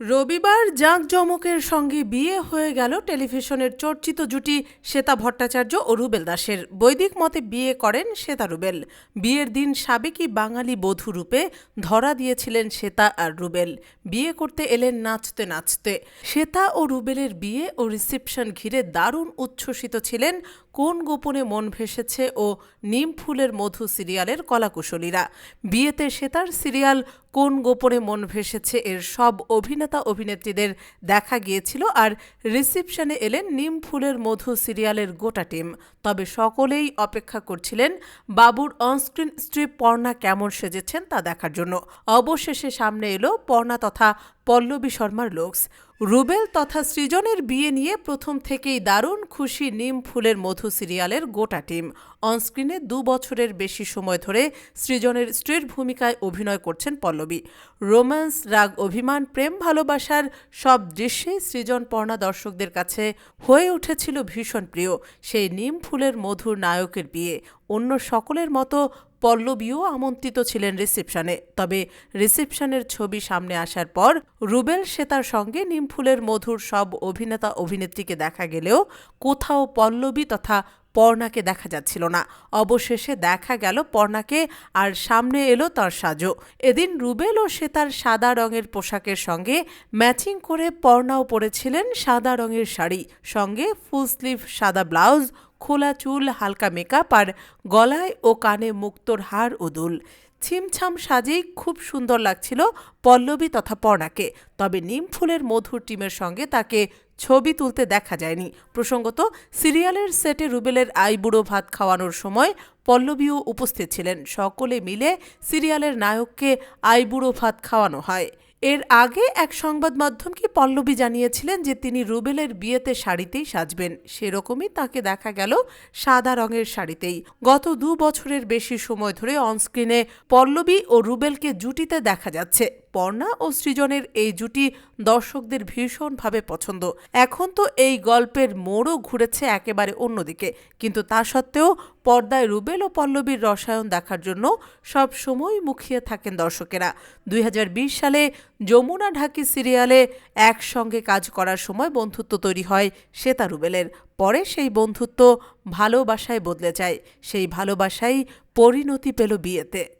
রবিবার জাঁকজমকের সঙ্গে বিয়ে হয়ে গেল টেলিভিশনের চর্চিত জুটি শ্বেতা ভট্টাচার্য ও রুবেল দাসের। বৈদিক মতে বিয়ে করেন শ্বেতা রুবেল। বিয়ের দিন সাবেকি বাঙালি বধূ রূপে ধরা দিয়েছিলেন শ্বেতা আর রুবেল। বিয়ে করতে এলেন নাচতে নাচতে। শ্বেতা ও রুবেলের বিয়ে ও রিসেপশন ঘিরে দারুণ উচ্ছ্বসিত ছিলেন কোন গোপনে মন ভেসেছে ও নিম ফুলের মধু সিরিয়ালের কলাকুশলীরা? বিয়েতে শ্বেতার সিরিয়াল কোন গোপনে মন ভেসেছে এর সব অভিনেতা অভিনেত্রীদের দেখা গিয়েছিল আর রিসেপশনে এলেন নিম ফুলের মধু সিরিয়ালের গোটা টিম। তবে সকলেই অপেক্ষা করছিলেন বাবুর অনস্ক্রিন স্ট্রিপ পর্ণা কেমন সেজেছেন তা দেখার জন্য। অবশেষে সামনে এলো পর্ণা তথা পল্লবী শর্মার লোকস রুবেল তথা সৃজনের বিয়ে নিয়ে প্রথম থেকেই দারুণ খুশি নিম ফুলের মধু সিরিয়ালের গোটা টিম অনস্ক্রিনে দু বছরের বেশি সময় ধরে সৃজনের স্ত্রীর ভূমিকায় অভিনয় করছেন পল্লবী। রোম্যান্স, রাগ, অভিমান, প্রেম, ভালোবাসার সব দৃশ্যেই সৃজন পর্ণা দর্শকদের কাছে হয়ে উঠেছিল ভীষণ প্রিয় সেই নিম ফুলের মধুর নায়কের বিয়ে। অন্য সকলের মতো পল্লবীও আমন্ত্রিত ছিলেন রিসেপশনে। তবে রিসেপশনের ছবি সামনে আসার পর রুবেল শ্বেতার সঙ্গে নিমফুলের মধুর সব অভিনেতা অভিনেত্রীকে দেখা গেলেও কোথাও পল্লবী তথা পর্ণাকে দেখা যাচ্ছিল না। অবশেষে দেখা গেল পর্ণাকে আর সামনে এলো তার সাজো। এদিন রুবেল ও শ্বেতার সাদা রঙের পোশাকের সঙ্গে ম্যাচিং করে পর্ণাও পরেছিলেন সাদা রঙের শাড়ি। সঙ্গে ফুল স্লিভ, সাদা ব্লাউজ খোলা চুল, হালকা মেকআপ আর গলায় ও কানে মুক্তোর হার ও দুল ছিমছাম সাজেই খুব সুন্দর লাগছিল পল্লবী তথা পর্ণাকে। তবে নিম ফুলের মধুর টিমের সঙ্গে তাকে ছবি তুলতে দেখা যায়নি। প্রসঙ্গত, সিরিয়ালের সেটে রুবেলের আইবুড়ো ভাত খাওয়ানোর সময় পল্লবীও উপস্থিত ছিলেন। সকলে মিলে সিরিয়ালের নায়ককে আইবুড়ো ভাত খাওয়ানো হয়। এর আগে এক সংবাদ মাধ্যমকে পল্লবী জানিয়েছিলেন যে তিনি রুবেলের বিয়েতে শাড়িতেই সাজবেন। সেরকমই তাকে দেখা গেল সাদা রঙের শাড়িতেই। গত দু বছরের বেশি সময় ধরে অনস্ক্রিনে পল্লবী ও রুবেলকে জুটিতে দেখা যাচ্ছে। পর্ণা ও সৃজনের এই জুটি দর্শকদের ভীষণভাবে পছন্দ। এখন তো এই গল্পের মোড়ও ঘুরেছে একেবারে অন্যদিকে। কিন্তু তা সত্ত্বেও পর্দায় রুবেল ও পল্লবীর রসায়ন দেখার জন্য সব সময় মুখিয়ে থাকেন দর্শকেরা। দুই হাজার বিশ সালে যমুনা ঢাকি সিরিয়ালে একসঙ্গে কাজ করার সময় বন্ধুত্ব তৈরি হয় শ্বেতা রুবেলের। পরে সেই বন্ধুত্ব ভালোবাসায় বদলে যায়। সেই ভালোবাসাই পরিণতি পেল বিয়েতে।